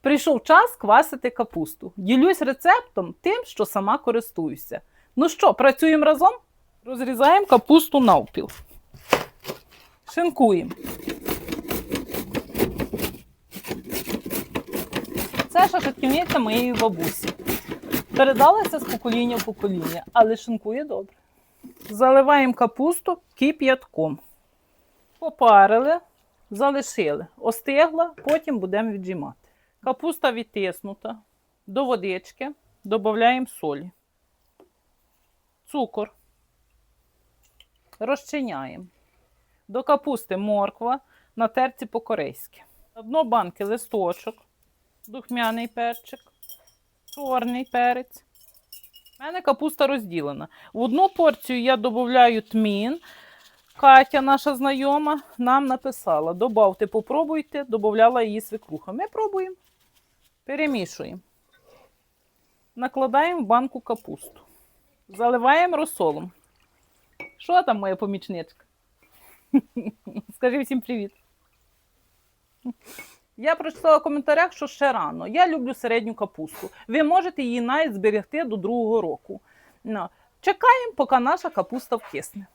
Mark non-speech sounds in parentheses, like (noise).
Прийшов час квасити капусту. Ділюсь рецептом тим, що сама користуюся. Ну що, працюємо разом? Розрізаємо капусту навпіл. Шинкуємо. Це шашківниця моєї бабусі. Передалася з покоління в покоління, але шинкує добре. Заливаємо капусту кип'ятком. Попарили, залишили. Остигла, потім будемо віджимати. Капуста відтиснута. До водички додаємо солі, цукор. Розчиняємо. До капусти морква на терці по-корейськи. На дно банки листочок, духмяний перчик, чорний перець. У мене капуста розділена. В одну порцію я додаю тмін. Катя, наша знайома, нам написала: добавте, попробуйте, додавала її свекруха. Ми пробуємо. Перемішуємо. Накладаємо в банку капусту. Заливаємо розсолом. Що там, моя помічничка? (laughs) Скажи всім привіт. Я прочитала в коментарях, що ще рано. Я люблю середню капусту. Ви можете її навіть зберегти до другого року. Ну, Чекаємо, поки наша капуста вкисне.